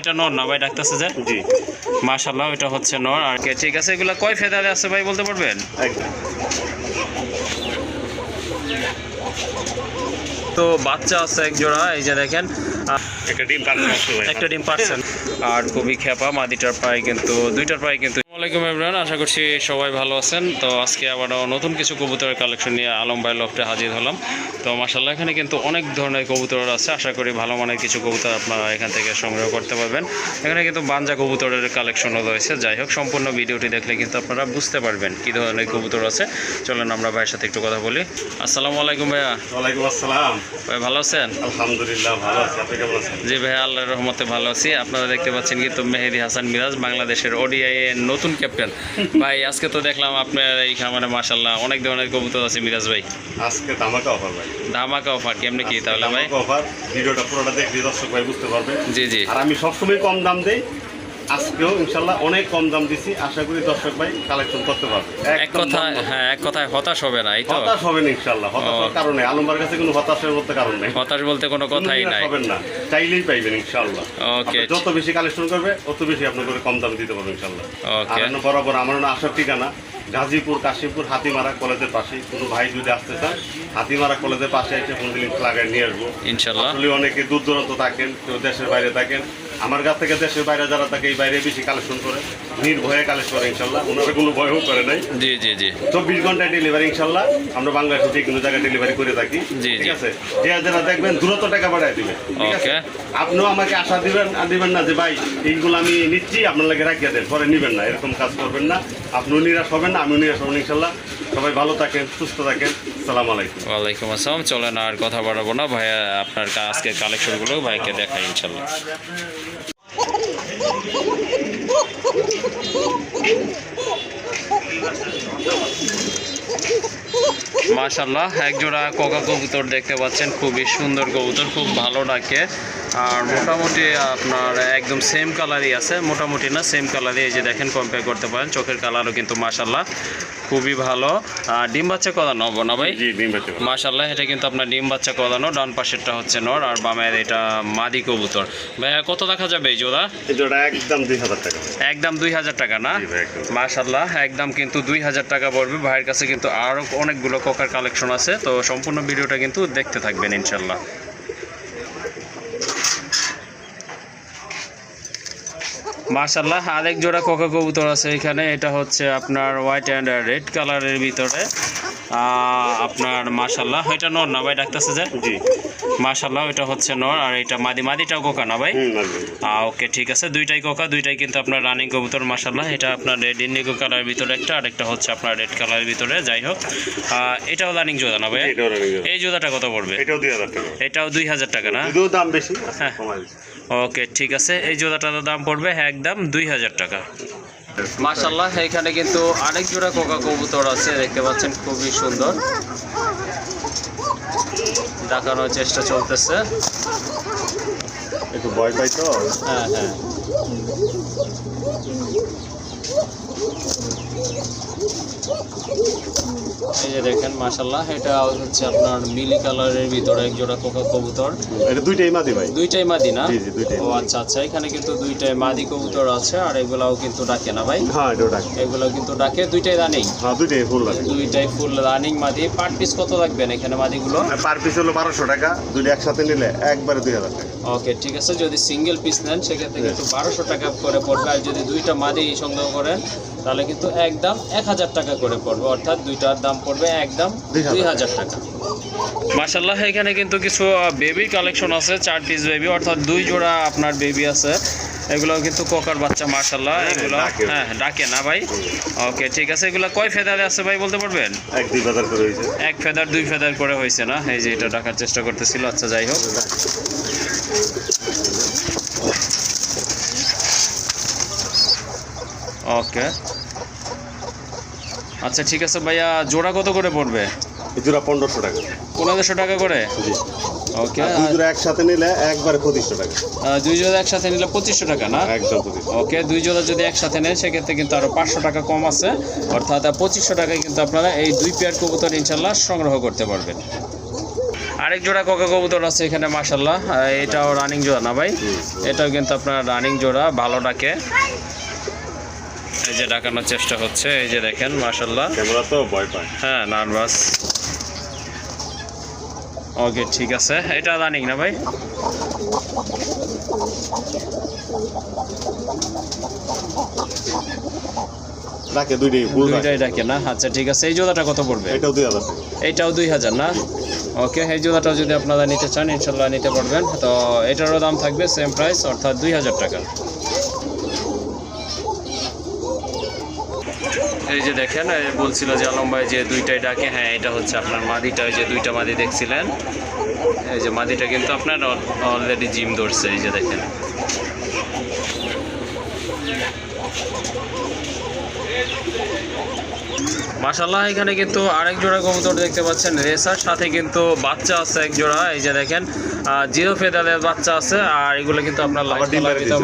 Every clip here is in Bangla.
ওইটা নর না ভাই ডাকতেছে যে। জি। মাশাল্লাহ এটা হচ্ছে নর। আর কে ঠিক আছে এগুলা কয় ফেদারে আছে ভাই বলতে পারবেন? তো বাচ্চা আছে এক জোড়া এই যে দেখেন। একটা ডিম পারছে একটা ডিম পারছে আর কবি খেপা মাদিটার পায়ে কিন্তু দুইটার পায়ে কিন্তু আসসালামাইকুম ইমরান আশা করছি সবাই ভালো আছেন। তো আজকে আবারও নতুন কিছু কবুতরের কালেকশন নিয়ে আলম ভাই লফটে হাজির হলাম। তো মাসাল্লাহ এখানে কিন্তু অনেক ধরনের কবুতর আছে। আশা করি ভালো মানের কিছু কবুতর আপনারা এখান থেকে সংগ্রহ করতে পারবেন। এখানে কিন্তু বাঞ্জা কবুতরের কালেকশনও রয়েছে। যাই হোক সম্পূর্ণ ভিডিওটি দেখলে কিন্তু আপনারা বুঝতে পারবেন কী ধরনের কবুতর আছে। চলেন আমরা ভাইয়ের সাথে একটু কথা বলি। আসসালামু আলাইকুম ভাইয়া। ওয়ালাইকুম আসসালাম। ভাই ভালো আছেন? আলহামদুলিল্লাহ ভালো আছি। আপনি কেমন আছেন? জি ভাই আল্লাহর রহমতে ভালো আছি। আপনারা দেখতে পাচ্ছেন কিন্তু মেহেদি হাসান মিরাজ বাংলাদেশের ওডিআই এর নতুন ক্যাপ্টেন ভাই আজকে তো দেখলাম আপনার এই খামারে মাসাল্লাহ অনেক ধরনের কবুতর আছে মিরাজ ভাই। আজকে ধামাকা অফার ভাই। ধামাকা অফার কেমনে কি তাহলে ভাই? অফার ভিডিওটা পুরোটা দেখলে দর্শক ভাই বুঝতে পারবে। জি জি। আর আমি সবসময় কম দাম দেই আজকেও ইনশাল্লাহ অনেক কম দাম দিছি। আশা করি দর্শক ভাই কালেকশন করতে পারবে। এক কথা কথায় হ্যাঁ এক কথায় হতাশ হবে না তো? হতাশ হবেন ইনশাল্লাহ হতাশার কারণে। আলমবার কাছে কোনো হতাশের মধ্যে কারণ নেই। হতাশ বলতে কোনো কথাই নাই। হবেন না চাইলেই পাইবেন ইনশাল্লাহ। ওকে। যত বেশি কালেকশন করবে তত বেশি আপনাকে কম দাম দিতে পারব ইনশাল্লাহ। ওকে। বরাবর আমার না আসার ঠিকানা। গাজীপুর কাশীপুর হাতিমারা কলেজের পাশে কোনো ভাই যদি আসতে চান হাতিমারা কলেজের পাশে এসে ফোন দিলিং লাগাই নিয়ে আসব। ইনশাল্লাহ। আসলে অনেকে দূর দূরান্ত থাকেন কেউ দেশের বাইরে থাকেন। আমার কাছ থেকে দেশের বাইরে যারা থাকে এই বাইরে বেশি কালেকশন করে। নির্ভয়ে কালেকশন করে ইনশাল্লাহ। ওনারা কোনো ভয়ও করে নাই। জি জি জি। চব্বিশ ঘন্টায় ডেলিভারি ইনশাল্লাহ। আমরা বাংলাদেশে যে কোনো জায়গায় ডেলিভারি করে থাকি। জি, ঠিক আছে? যে যারা দেখবেন দূরত্ব টাকা বাড়ায় দিবেন ঠিক আছে? আপনিও আমাকে আশা দিবেন আর দিবেন না যে ভাই এইগুলো আমি নিচ্ছি আপনার লাগে রাখিয়ে দেন। পরে নিবেন না। এরকম কাজ করবেন না। আপনিও নিরাশ হবেন না, আমিও নিরাশ হবেন ইনশাল্লাহ। সবাই ভালো থাকেন, সুস্থ থাকেন। সালাম আলাইকুম। ওয়ালাইকুম আসসালাম। চলেন আর কথা বাড়াবো না। ভাইয়া, আপনার আজকের কালেকশনগুলো ভাইকে দেখাই ইনশাল্লাহ। মাশাল্লাহ এক জোড়া কোকা কবুতর দেখতে পাচ্ছেন। খুবই সুন্দর কবুতর, খুব ভালো ডাকে। আর মোটামুটি আপনার একদম সেম কালারই আছে। মোটামুটি না সেম কালারই এই যে দেখেন কম্পেয়ার করতে পারেন। চোখের কালারও কিন্তু মাশাল্লাহ খুবই ভালো। আর ডিম বাচ্চা কথা নব না ভাই। মাশাল্লাহ এটা কিন্তু আপনার ডিম বাচ্চা কদানো। ডান পাশেরটা হচ্ছে নর আর বামের এটা মাদি কবুতর। ভাইয়া কত দেখা যাবে এই জোড়া? একদম দুই হাজার টাকা। একদম দুই হাজার টাকা না। মাশাল্লাহ একদম। কিন্তু দুই হাজার টাকা পড়বে। ভাইয়ের কাছে কিন্তু আরও অনেকগুলো কোকার কালেকশন আছে। তো সম্পূর্ণ ভিডিওটা কিন্তু দেখতে থাকবেন ইনশাল্লাহ মার্শাল্লাহ আরেক জোড়া কোকা কবুতর আছে এখানে। এটা হচ্ছে আপনার হোয়াইট অ্যান্ড রেড কালারের ভিতরে। আপনার মার্শাল্লাহ এটা নর না ভাই ডাকতেছে যে? জি। মার্শাল্লাহ এটা হচ্ছে নর আর এটা মাদি মাদিটাও কোকা না ভাই? ওকে ঠিক আছে দুইটাই কোকা দুইটাই কিন্তু আপনার রানিং কবুতর মাসাল্লাহ এটা আপনার রেড ইন্ডিগো কালারের ভিতরে একটা আর একটা হচ্ছে আপনার রেড কালারের ভিতরে যাই হোক। আহ, এটাও রানিং জোড়া না ভাই? এই জোড়াটা কত পড়বে? এটাও দুই হাজার টাকা। এটাও দুই হাজার টাকা না? দাম বেশি হ্যাঁ। ওকে ঠিক আছে। এই জোড়াটার দাম পড়বে একদম দুই হাজার টাকা। মাশাল্লাহ এখানে কিন্তু আরেক জোড়া কোকা কবুতর আছে দেখতে পাচ্ছেন খুবই সুন্দর। দেখানোর চেষ্টা চলতেছে। একটু ভয় পাই তো? হ্যাঁ হ্যাঁ। এই যে দেখেন মাশাল্লাহ এটা হচ্ছে আপনার মিলি কালারের ভিতরে এক জোড়া কোকা কবুতর। এটা দুইটাই মাদি ভাই। দুইটাই মাদি না? জি, জি, দুইটাই ও আচ্ছা আচ্ছা এখানে কিন্তু দুইটাই মাদি কবুতর আছে আর এগুলাও কিন্তু ডাকে না ভাই? হ্যাঁ এটাও ডাক। এগুলো কিন্তু ডাকে দুইটাই রানিং হ্যাঁ দুইটাই ফুল লাগে দুইটাই ফুল রানিং মাদি। পার পিস কত রাখবেন এখানে মাদিগুলো? পার পিস হলো বারোশো টাকা দুইটা একসাথে নিলে একবারে দুই হাজার টাকা। ওকে ঠিক আছে যদি সিঙ্গেল পিস নেন সেক্ষেত্রে কিন্তু বারোশো টাকা করে পড়বে আর যদি দুইটা মাদি সংগ্রহ করেন তাহলে কিন্তু একদম এক হাজার টাকা করে পড়বে। অর্থাৎ দুইটার দাম পড়বে একদম দুই হাজার দুই হাজার টাকা। মার্শাল্লাহ এখানে কিন্তু কিছু বেবি কালেকশন আছে চার পিস বেবি অর্থাৎ দুই জোড়া আপনার বেবি আছে। এগুলো কিন্তু কোকার বাচ্চা মার্শাল্লাহ হ্যাঁ, এগুলো হ্যাঁ ডাকে না ভাই। ওকে ঠিক আছে এগুলো কয় ফেদারে আছে ভাই বলতে পারবেন? এক দুই বাজার করে হয়েছে। এক ফেদার দুই ফেদার করে হয়েছে না? এই যে এটা ডাকার চেষ্টা করতেছিল আচ্ছা যাই হোক। ওকে আচ্ছা ঠিক আছে ভাইয়া জোড়া কত করে পড়বে? জোড়া পনেরোশো টাকা। পনেরোশো টাকা করে? জি। ওকে দুই জোড়া একসাথে নিলে একবারে পঁচিশশো টাকা। দুই জোড়া একসাথে নিলে পঁচিশশো টাকা না? একদম ওকে দুই জোড়া যদি একসাথে নেন সেক্ষেত্রে কিন্তু আরও পাঁচশো টাকা কম আছে। অর্থাৎ পঁচিশশো টাকায় কিন্তু আপনারা এই দুই পেয়ার কবুতর ইনশাল্লাহ সংগ্রহ করতে পারবেন। আরেক জোড়া কোকা কবুতর আছে এখানে মাসাল্লাহ এটাও রানিং জোড়া না ভাই? এটাও কিন্তু আপনার রানিং জোড়া ভালো ডাকে। এই যে ডাকানোর চেষ্টা হচ্ছে এই যে দেখেন মাসাল্লাহ ক্যামেরা তো ভয় পায়। হ্যাঁ নার্ভাস। ওকে ঠিক আছে। এটা রানিং না ভাই? ডাকে দুইটাই দুইটাই ডাকে না? আচ্ছা ঠিক আছে। এই জোড়াটা কত পড়বে? এটাও দুই হাজার। টাকা এইটাও দুই হাজার না? ওকে এই জোড়াটাও যদি আপনারা নিতে চান ইনশাল্লাহ নিতে পারবেন। তো এটারও দাম থাকবে সেম প্রাইস অর্থাৎ দুই হাজার টাকা। এই যে দেখেন বলছিল যে আলম ভাই যে দুইটাই ডাকে হ্যাঁ এটা হচ্ছে আপনার মাদিটা, ওই যে দুইটা মাদি দেখছিলেন? এই যে মাদিটা কিন্তু আপনার অলরেডি জিম ধরছে, এই যে দেখেন। মাশাল্লাহ এখানে কিন্তু আরেক জোড়া কবুতর দেখতে পাচ্ছেন রেসার। সাথে কিন্তু বাচ্চা আছে এক জোড়া এই যে দেখেন জিরো ফেদারের বাচ্চা আছে আর এগুলো কিন্তু আপনার।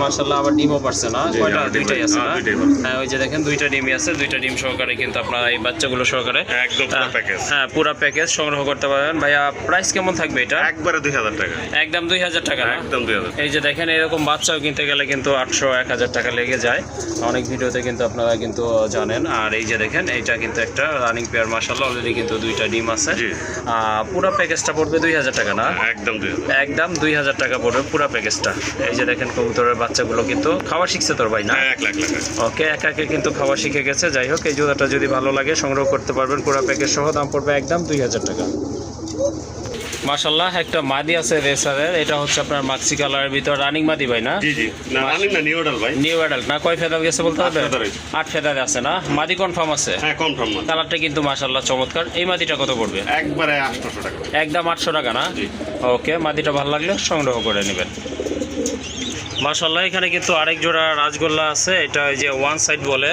মাশাল্লাহ আবার ডিমও পারছে না কয়টা? দুইটাই আছে হ্যাঁ, না হ্যাঁ ওই যে দেখেন দুইটা ডিমই আছে দুইটা ডিম সহকারে কিন্তু আপনারা এই বাচ্চাগুলো সহকারে একদম পুরো প্যাকেজ হ্যাঁ পুরো প্যাকেজ সংগ্রহ করতে পারবেন। ভাইয়া প্রাইস কেমন থাকবে এটা? একবারে দুই হাজার টাকা। একদম দুই হাজার টাকা একদম দুই হাজার এই যে দেখেন এরকম বাচ্চাও কিনতে গেলে কিন্তু আটশো এক হাজার টাকা লেগে যায়। অনেক ভিডিওতে কিন্তু আপনারা কিন্তু জানেন। আর এই যে দেখেন এইটা কিন্তু একটা রানিং পেয়ার মাসাল্লাহ অলরেডি কিন্তু দুইটা ডিম আছে। পুরো প্যাকেজটা পড়বে দুই হাজার টাকা না? একদম একদম দুই হাজার টাকা পড়বে পুরো প্যাকেজটা এই যে দেখেন কবুতরের বাচ্চাগুলো কিন্তু খাওয়া শিখছে তোর ভাই না? হ্যাঁ, এক লাখ ওকে একা একে কিন্তু খাওয়া শিখে গেছে। যাই হোক এই জুতাটা যদি ভালো লাগে সংগ্রহ করতে পারবেন পুরো প্যাকেজ সহ দাম পড়বে একদম দুই হাজার টাকা। মাশাল্লাহ একটা মাদি আছে রেসারের এটা হচ্ছে আপনার মাক্সি কালারের ভিতর রানিং মাদি ভাই না? জি জি। না রানিং না নিউ অর্ডার ভাই। নিউ অ্যাডাল্ট না কয় ফেদার গেছে বলতে হবে? আট ফেদার আছে না? মাদি কনফার্ম আছে? হ্যাঁ কনফার্ম না কালারটা কিন্তু মাশাল্লাহ চমৎকার। এই মাদিটা কত পড়বে? একবারে আটশোশো টাকা। একদম আটশো টাকা না? জি। ওকে মাদিটা ভালো লাগলে সংগ্রহ করে নেবেন। মাশাল্লাহ এখানে কিন্তু আরেক জোড়া রাজগোল্লা আছে। এটা ওই যে ওয়ান সাইড বলে।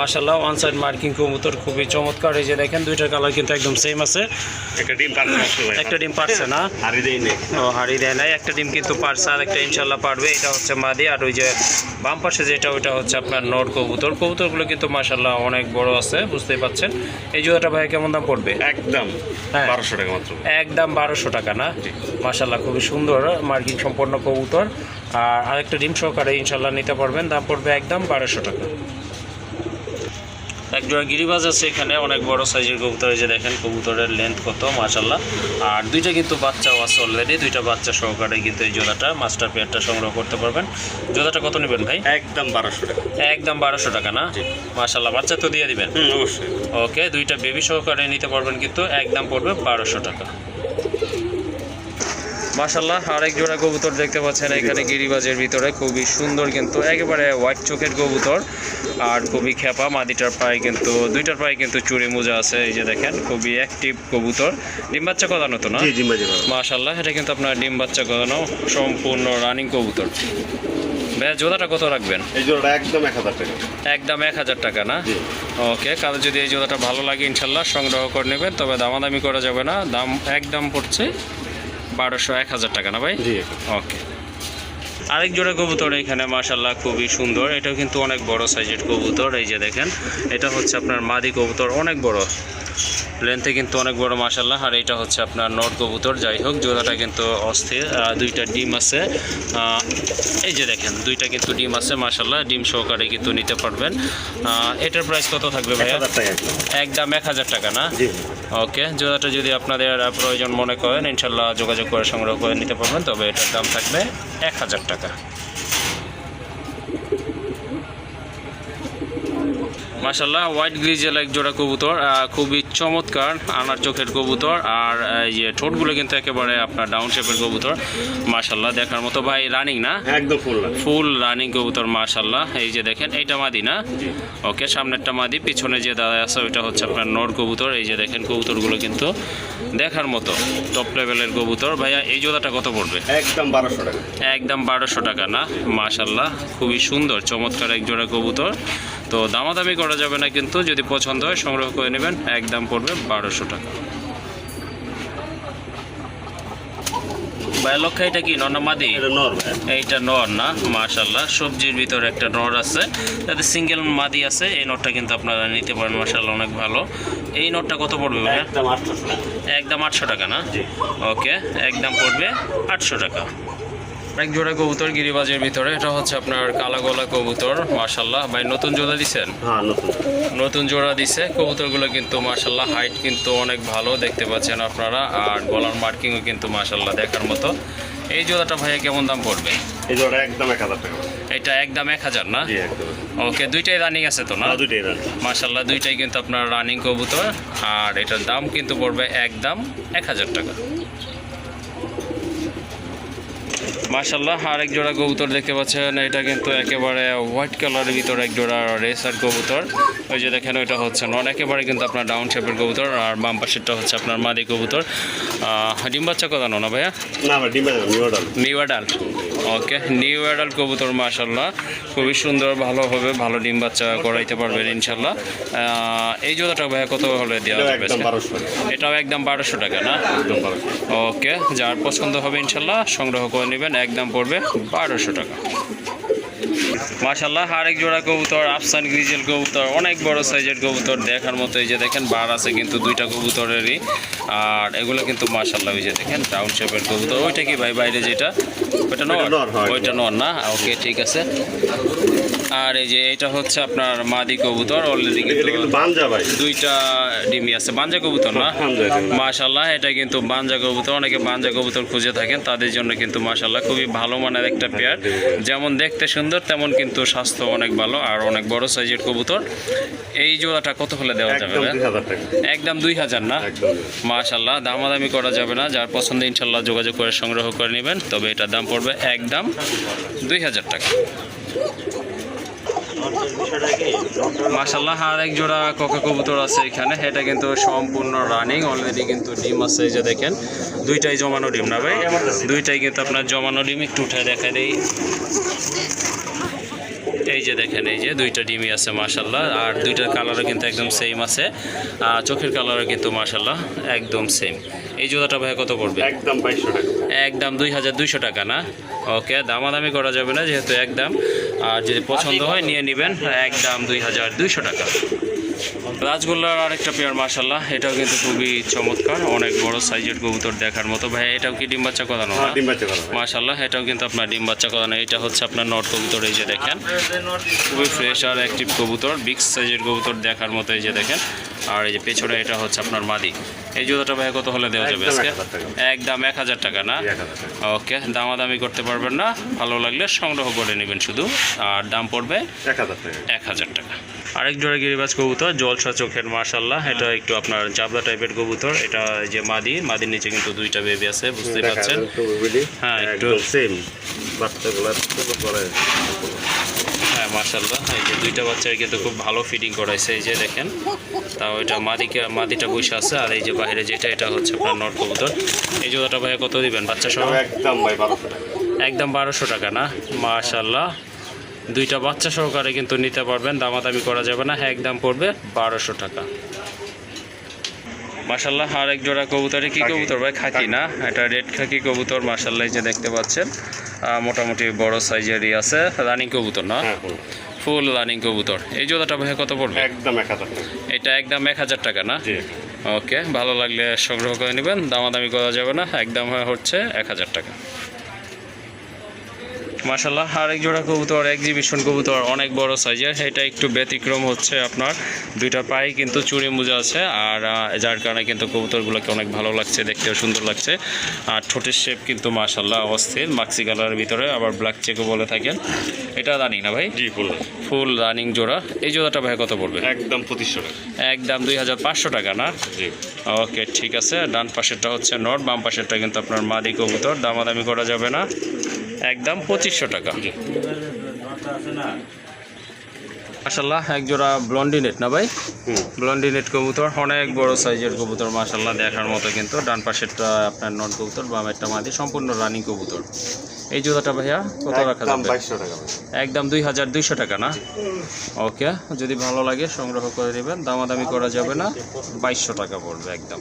মাশাল্লাহ ওয়ান সাইড মার্কিং কবুতর খুবই চমৎকার। এই যে দেখেন দুইটা কালার কিন্তু একদম সেম আছে। একটা ডিম পারছে আজকে ভাই একটা ডিম পারছে না। হারি দেই নেই। ও দেয় নাই। একটা ডিম কিন্তু পারছে আর একটা ইনশাল্লাহ পারবে। এটা হচ্ছে মাদি আর ওই যে বাম পাশে যেটা ওইটা হচ্ছে আপনার নর কবুতর। কবুতরগুলো কিন্তু মাশাল্লাহ অনেক বড় আছে বুঝতেই পাচ্ছেন। এই জোড়াটা ভাই কেমন দাম পড়বে? একদম হ্যাঁ। বারোশো টাকা মাত্র। একদম বারোশো টাকা না? মাশাল্লাহ খুবই সুন্দর মার্কিং সম্পন্ন কবুতর। আর আরেকটা ডিম সহকারে ইনশাল্লাহ নিতে পারবেন। দাম পড়বে একদম বারোশো টাকা। এক জোড়া গিরিবাজ আছে এখানে অনেক বড় সাইজের কবুতর এই যে দেখেন কবুতরের লেন্থ কত মাশাল্লাহ আর দুইটা কিন্তু বাচ্চাও আছে অলরেডি দুইটা বাচ্চা সহকারে কিন্তু এই জোড়াটা মাস্টার পেয়ারটা সংগ্রহ করতে পারবেন। জোড়াটা কত নেবেন ভাই? একদম বারোশো টাকা। একদম বারোশো টাকা না। মাশাল্লাহ বাচ্চা তো দিয়ে দিবেন? হুম অবশ্যই। ওকে দুইটা বেবি সহকারে নিতে পারবেন কিন্তু একদম পড়বে বারোশো টাকা। মাশাল্লাহ আরেক জোড়া কবুতর দেখতে পাচ্ছেন এখানে গিরিবাজের ভিতরে। খুবই সুন্দর কিন্তু একেবারে হোয়াইট চোখের কবুতর। আর খুবই খেপা মাদিটার পায়ে কিন্তু দুইটার পায়ে কিন্তু চুরি মোজা আছে এই যে দেখেন খুবই অ্যাক্টিভ কবুতর। ডিম বাচ্চা কদানো তো না? মাশাল্লাহ এটা কিন্তু আপনার ডিম বাচ্চা কদানো সম্পূর্ণ রানিং কবুতর। ভাইয়া জোড়াটা কত রাখবেন? এই জোড়াটা একদম এক হাজার টাকা। একদম এক হাজার টাকা না? ওকে কারও যদি এই ভালো লাগে ইনশাল্লাহ সংগ্রহ করে নেবেন তবে দামাদামি করা যাবে না। দাম একদম পড়ছে বারোশো এক হাজার টাকা না ভাই? ওকে। আরেক জোড়া কবুতর এখানে মাশাল্লাহ খুবই সুন্দর। এটাও কিন্তু অনেক বড় সাইজের কবুতর এই যে দেখেন। এটা হচ্ছে আপনার মাদি কবুতর অনেক বড়। লেন্থে কিন্তু অনেক বড় মাশাল্লাহ আর এটা হচ্ছে আপনার নট কবুতর। যাই হোক জোড়াটা কিন্তু অস্থির। দুইটা ডিম আছে। এই যে দেখেন দুইটা কিন্তু ডিম আছে মাশাল্লাহ ডিম সহকারে কিন্তু নিতে পারবেন। এটার প্রাইস কত থাকবে ভাইয়া? একদম একদম এক হাজার টাকা না? ওকে জোড়াটা যদি আপনাদের প্রয়োজন মনে করেন ইনশাল্লাহ যোগাযোগ করে সংগ্রহ করে নিতে পারবেন তবে এটার দাম থাকবে এক হাজার টাকা। মাশাল্লাহ হোয়াইট গ্রিজেল এক জোড়া কবুতর খুবই চমৎকার আনার চোখের কবুতর আর এই যে ঠোঁটগুলো কিন্তু একেবারে আপনার ডাউন শেপের কবুতর। মাশাল্লাহ দেখার মতো ভাই রানিং না? একদম ফুল ফুল রানিং কবুতর মাশাল্লাহ এই যে দেখেন এইটা মাদি না? ওকে সামনেরটা মাদি পিছনে যে দাদা আছে ওইটা হচ্ছে আপনার নর কবুতর। এই যে দেখেন কবুতরগুলো কিন্তু দেখার মতো টপ লেভেলের কবুতর। ভাইয়া এই জোড়াটা কত পড়বে? একদম বারোশো টাকা। একদম বারোশো টাকা না? মাশাল্লাহ খুবই সুন্দর চমৎকার এক জোড়া কবুতর। তো দামাদামি করা যাবে না কিন্তু যদি পছন্দ হয় সংগ্রহ করে নেবেন একদম পড়বে বারোশো টাকা। ভাই লক্ষ্য এটা কি নর না মাদি? এটা নর ভাই। এইটা নর না মাশাল্লাহ সবজির ভিতরে একটা নর আছে। তাতে সিঙ্গেল মাদি আছে এই নটটা কিন্তু আপনারা নিতে পারেন মাশাল্লাহ অনেক ভালো। এই নটটা কত পড়বে একদম আটশোশো টাকা। একদম আটশো টাকা না? ওকে একদম পড়বে আটশো টাকা। এক জোড়া কবুতর গিরিবাজের ভিতরে এটা হচ্ছে আপনার কালা গলা কবুতর মার্শাল্লাহ ভাই নতুন জোড়া দিছেন? হ্যাঁ নতুন। জোড়া দিছে। কবুতরগুলো কিন্তু মার্শাল্লাহ হাইট কিন্তু অনেক ভালো দেখতে পাচ্ছেন আপনারা। আর গলার মার্কিংও কিন্তু মার্শাল্লাহ দেখার মতো। এই জোড়াটা ভাইয়া কেমন দাম পড়বে? এই জোড়া একদম এক হাজার টাকা। এটা একদম এক হাজার না? ওকে দুইটাই রানিং আছে তো না? না দুইটাই রান মার্শাল্লাহ দুইটাই কিন্তু আপনার রানিং কবুতর। আর এটার দাম কিন্তু পড়বে একদম এক হাজার টাকা। মার্শাল্লাহ আরেক জোড়া কবুতর দেখতে পাচ্ছেন এটা কিন্তু একেবারে হোয়াইট কালারের ভিতরে এক জোড়া রেসার কবুতর। ওই যে দেখেন ওইটা হচ্ছে নন একেবারে কিন্তু আপনার ডাউন শেপের কবুতর আর বাম পাশেরটা হচ্ছে আপনার মাদি কবুতর। ডিম বাচ্চা কথা না ভাইয়া? না new adult okay new adult কবুতর মাশাল্লাহ খুবই সুন্দর ভালোভাবে ভালো ডিম বাচ্চা করাইতে পারবেন ইনশাল্লাহ এই জোড়াটা ভাইয়া কত হলে দেওয়া যাবে টাকা এটাও একদম বারোশো টাকা না? ওকে যার পছন্দ হবে ইনশাল্লাহ সংগ্রহ করে নেবেন। একদম পড়বে বারোশো টাকা। মাশাল্লাহ আরেক জোড়া কবুতর আফসান গ্রিজেল কবুতর অনেক বড় সাইজের কবুতর দেখার মতো এই যে দেখেন বার আছে কিন্তু দুইটা কবুতরেরই। আর এগুলো কিন্তু মাশাল্লাহ ওই যে দেখেন ডাউন শেপের কবুতর। ওইটা কি ভাই বাইরে যেটা? ওইটা নর হ্যাঁ, ওইটা নর না? ওকে ঠিক আছে। আর এই যে এটা হচ্ছে আপনার মাদি কবুতর অলরেডি এটা কিন্তু বাঞ্জা ভাই। দুইটা ডিমি আছে। বাঞ্জা কবুতর না। মাশাল্লাহ এটা কিন্তু বাঞ্জা কবুতর। অনেকে বাঞ্জা কবুতর খুঁজে থাকেন তাদের জন্য কিন্তু মাশাল্লাহ খুবই ভালো মানের একটা পেয়ার যেমন দেখতে সুন্দর তেমন কিন্তু স্বাস্থ্য অনেক ভালো আর অনেক বড় সাইজের কবুতর। এই জোড়াটা কত হলে দেওয়া যাবে একদম? দুই হাজার না? মাশাল্লাহ দামাদামি করা যাবে না। যার পছন্দ ইনশাল্লাহ যোগাযোগ করে সংগ্রহ করে নেবেন। তবে এটার দাম পড়বে একদম দুই হাজার টাকা। মাশাল্লাহ আর এক জোড়া কোকা কবুতর আছে এখানে। এটা কিন্তু সম্পূর্ণ রানিং অলরেডি কিন্তু ডিম আছে এই যে দেখেন। দুইটাই জমানো ডিম না ভাই? দুইটাই কিন্তু আপনার জমানো ডিম। একটু উঠে দেখা দেই। এই যে দেখেন, এই যে দুইটা ডিমই আছে মাশাল্লাহ আর দুইটার কালারও কিন্তু একদম সেম আছে। আর চোখের কালারও কিন্তু মাশাল্লাহ একদম সেম এই জোড়াটা ভাই কত পড়বে? একদম বাইশশো টাকা। একদম দুই হাজার দুইশো টাকা না? ওকে দামাদামি করা যাবে না যেহেতু একদম আর যদি পছন্দ হয় নিয়ে নেবেন একদম দুই হাজার দুইশো টাকা। রাজগোল্লার আরেকটা পেয়ার মার্শাল্লাহ এটাও কিন্তু খুবই চমৎকার অনেক বড় সাইজের কবুতর দেখার মতো। ভাই এটাও কি ডিম বাচ্চা করানো হ্যাঁ মাশাল্লাহ এটাও কিন্তু আপনার ডিম বাচ্চা করানো। এটা হচ্ছে আপনার নট কবুতর এই যে দেখেন। খুবই ফ্রেশ আর অ্যাক্টিভ কবুতর বিগ সাইজের কবুতর দেখার মতো এই যে দেখেন। আর এই যে পেছনে এটা হচ্ছে আপনার মাদি। এই জুতোটা ভাই কত হলে দেওয়া যাবে আজকে? একদম এক হাজার টাকা না? ওকে দামাদামি করতে পারবেন না। ভালো লাগলে সংগ্রহ করে নেবেন শুধু। আর দাম পড়বে এক হাজার টাকা। আরেক জোড়া গিরিবাজ কবুতর জলসা চোখের মার্শাল্লাহ এটা একটু আপনার জাবলা টাইপের কবুতর। এটা যে মাদি মাদির নিচে কিন্তু দুইটা বেবি আছে বুঝতেই পারছেন হ্যাঁ, একটু- সেম বাচ্চাগুলো করে হ্যাঁ মার্শাল্লাহ এই যে দুইটা বাচ্চার কিন্তু খুব ভালো ফিডিং করাইছে এই যে দেখেন। তাও এটা মাদিকে মাদিটা বসে আছে আর এই যে বাইরে যেটা এটা হচ্ছে আপনার নট কবুতর। এই জোড়াটা ভাইয়া কত দিবেন বাচ্চা সহ একদম ভাই বারোশো টাকা। একদম বারোশো টাকা না? মাশাল্লাহ দুইটা বাচ্চা সহকারে কিন্তু নিতে পারবেন দামাদামি করা যাবে না হ্যাঁ একদম পড়বে বারোশো টাকা। মাশাল্লাহ আর এক জোড়া কবুতরে কি। কবুতর ভাই? খাকি না? এটা রেড খাকি কবুতর মাশাল্লাহ এই যে দেখতে পাচ্ছেন। মোটামুটি বড় সাইজেরই আছে। রানিং কবুতর না? হ্যাঁ ফুল রানিং কবুতর। এই জোড়াটা ভাই কত পড়বে? একদম এক হাজার এটা একদম এক হাজার টাকা না? জি। ওকে ভালো লাগলে সংগ্রহ করে নেবেন। দামাদামি করা যাবে না। একদম হয় হচ্ছে এক হাজার টাকা। মাসাল্লাহ আরেক জোড়া কবুতর এক্সিবিশন কবুতর অনেক বড় সাইজের। এটা একটু ব্যতিক্রম হচ্ছে আপনার দুইটা পায়ে কিন্তু চুড়ি মোজা আছে আর যার কারণে কিন্তু কবুতরগুলোকে অনেক ভালো লাগছে দেখতেও সুন্দর লাগছে। আর ঠোঁটের শেপ কিন্তু মাসাল্লাহ অস্থির মাক্সি কালারের ভিতরে আবার ব্ল্যাক চেকও বলে থাকেন। এটা রানিং না ভাই? জি ফুল ফুল রানিং জোড়া। এই জোড়াটা ভাই কত পড়বে? একদম পঁচিশশো টাকা। একদম দুই হাজার পাঁচশো টাকা না? জি। ওকে ঠিক আছে। ডান পাশেরটা হচ্ছে নট বাম পাশেরটা কিন্তু আপনার মাদি কবুতর দামাদামি করা যাবে না। একদম পঁচিশশো টাকা। মাসাল্লাহ এক জোড়া ব্লন্ডিনেট না ভাই? ব্লন্ডিনেট কবুতর অনেক বড় সাইজের কবুতর মাসাল্লাহ দেখার মতো কিন্তু। ডান পাশেরটা আপনার নট কবুতর বামেরটা মাদি সম্পূর্ণ রানিং কবুতর। এই জোড়াটা ভাইয়া কত রাখা যাবে। একদম দুই হাজার দুইশো টাকা না? ওকে যদি ভালো লাগে সংগ্রহ করে নেবেন দামাদামি করা যাবে না। বাইশশো টাকা পড়বে একদম।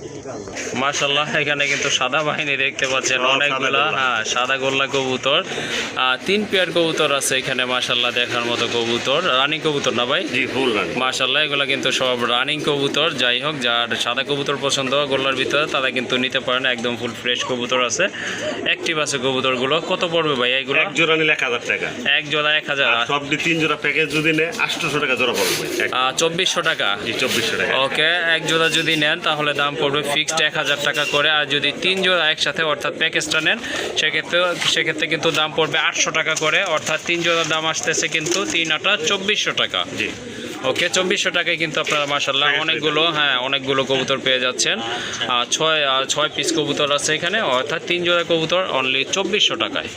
মার্শাল্লাহ এখানে কিন্তু সাদা বাহিনী দেখতে পাচ্ছেন অনেকগুলা হ্যাঁ সাদা গোল্লা কবুতর। আর তিন পেয়ার কবুতর আছে এখানে মার্শাল্লাহ দেখার মতো কবুতর। রানী কবুতর না ভাই? মার্শাল্লাহ এগুলো কিন্তু সব রানিং কবুতর। যাই হোক যার সাদা কবুতর পছন্দ গোল্লার ভিতরে তারা কিন্তু নিতে পারেন। একদম ফুল ফ্রেশ কবুতর আছে। অ্যাক্টিভ আছে কবুতরগুলো। কত পড়বে ভাই এইগুলো এক জোড়া নিলে এক হাজার টাকা। এক জোড়া এক হাজার। আর সব দিয়ে তিন জোড়া প্যাকেজ যদি নেয় আটশোশো টাকা জোড়া পড়বে এক- চব্বিশশো টাকা? জি চব্বিশশো টাকা। ওকে এক জোড়া যদি নেন তাহলে দাম পড়বে ফিক্সড এক হাজার টাকা করে। আর যদি তিন জোড়া একসাথে অর্থাৎ প্যাকেজটা নেন সেক্ষেত্রে সেক্ষেত্রে কিন্তু দাম পড়বে আটশো টাকা করে। অর্থাৎ তিন জোড়ার দাম আসতেছে কিন্তু তিন আটা চব্বিশশো টাকা। জি। ওকে চব্বিশশো টাকায় কিন্তু আপনারা মাসাল্লাহ অনেকগুলো হ্যাঁ অনেকগুলো কবুতর পেয়ে যাচ্ছেন। আর ছয় আর ছয় পিস কবুতর আছে এখানে অর্থাৎ তিন জোড়া কবুতর অনলি চব্বিশশো টাকায়।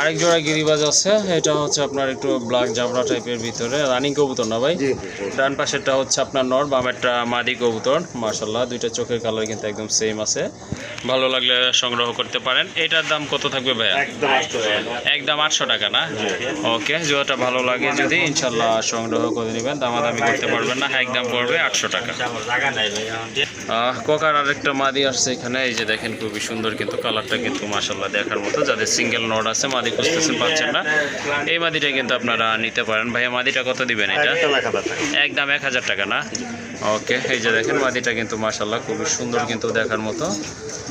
আরেক জোড়া গিরিবাজ আছে এটা হচ্ছে আপনার একটু ব্ল্যাক জাবরা টাইপের ভিতরে রানিং কবুতর না ভাই? ডান পাশেরটা হচ্ছে আপনার নর বামেরটা মাদি কবুতর মার্শাল্লাহ দুইটা চোখের কালার কিন্তু একদম সেম আছে। ভালো লাগলে সংগ্রহ করতে পারেন। এটার দাম কত থাকবে ভাইয়া? একদম আটশো টাকা। না? ওকে জোয়াটা ভালো লাগে যদি ইনশাল্লাহ সংগ্রহ করে নেবেন দামাদামি করতে পারবেন না একদম পড়বে আটশো টাকা। কোকার আরেকটা মাদি আসছে এখানে এই যে দেখেন খুবই সুন্দর কিন্তু কালারটা কিন্তু মাসাল্লাহ দেখার মতো যাদের সিঙ্গেল নোট আছে মাদি খুঁজতেছেন পাচ্ছেন না। এই মাদিটা কিন্তু আপনারা নিতে পারেন। ভাইয়া মাদিটা কত দিবেন এটা? একদম এক হাজার টাকা। না? ওকে এই যে দেখেন মাদিটা কিন্তু মাসাল্লাহ খুবই সুন্দর কিন্তু দেখার মতো।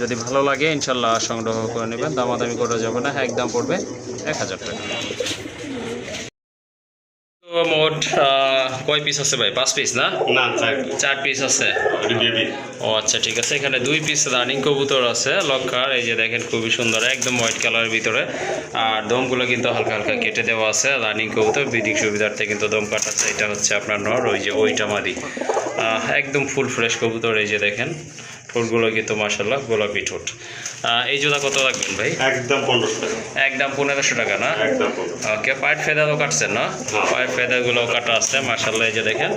যদি ভালো লাগে ইনশাল্লাহ সংগ্রহ করে নেবেন। দামাদামি করা যাবে না একদম পড়বে এক হাজার টাকা। মোট কয় পিস আছে ভাই? পাঁচ পিস না? না চার পিস আছে? ও আচ্ছা ঠিক আছে। এখানে দুই পিস রানিং কবুতর আছে লক্ষার। এই যে দেখেন খুবই সুন্দর একদম হোয়াইট কালারের ভিতরে। আর দমগুলো কিন্তু হালকা হালকা কেটে দেওয়া আছে রানিং কবুতর ব্রিডিং সুবিধার্থে কিন্তু দম কাটাচ্ছে। এটা হচ্ছে আপনার নর ওই যে ওইটা মাদি। একদম ফুল ফ্রেশ কবুতর এই যে দেখেন। ঠোঁটগুলো কিন্তু মাসাল্লাহ গোলাপি ঠোঁট। এই জোড়া কত রাখবেন ভাই? একদম পনেরোশো টাকা। একদম পনেরোশো টাকা না? একদম ওকে পায়ের ফেদারও কাটছেন না? পায়ের ফেদারগুলো কাটা আছে মার্শাল্লাহ এই যে দেখেন।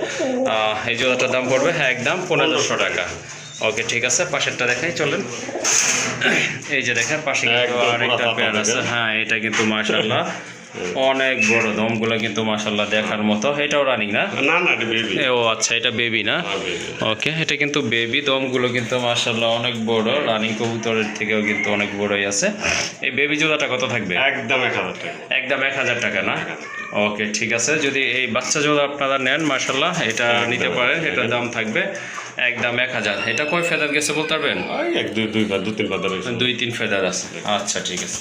আহ, এই জোড়াটার দাম পড়বে হ্যাঁ একদম পনেরোশো টাকা। ওকে ঠিক আছে পাশেরটা দেখাই চলেন। এই যে দেখেন পাশে কিন্তু আরেকটা প্যান্ট পেয়ার আছে। হ্যাঁ এটা কিন্তু মার্শাল্লাহ অনেক বড় দমগুলো কিন্তু মার্শাল্লাহ দেখার মতো। এটাও রানিং না? না না বেবি ও আচ্ছা এটা বেবি না? হ্যাঁ, ওকে এটা কিন্তু বেবি দমগুলো কিন্তু মার্শাল্লাহ অনেক বড়। রানিং কবুতরের থেকেও কিন্তু অনেক বড়ই আছে। এই বেবি জোড়াটা কত থাকবে? একদম এক হাজার টাকা। একদম এক হাজার টাকা না? ওকে ঠিক আছে। যদি এই বাচ্চা জোড়া আপনারা নেন মার্শাল্লাহ এটা নিতে পারেন। এটার দাম থাকবে একদম এক হাজার। এটা কয় ফেদার গেছে বলতে পারবেন? এক দুই দুই বার দু তিন বার দুই তিন ফেদার আছে। আচ্ছা ঠিক আছে।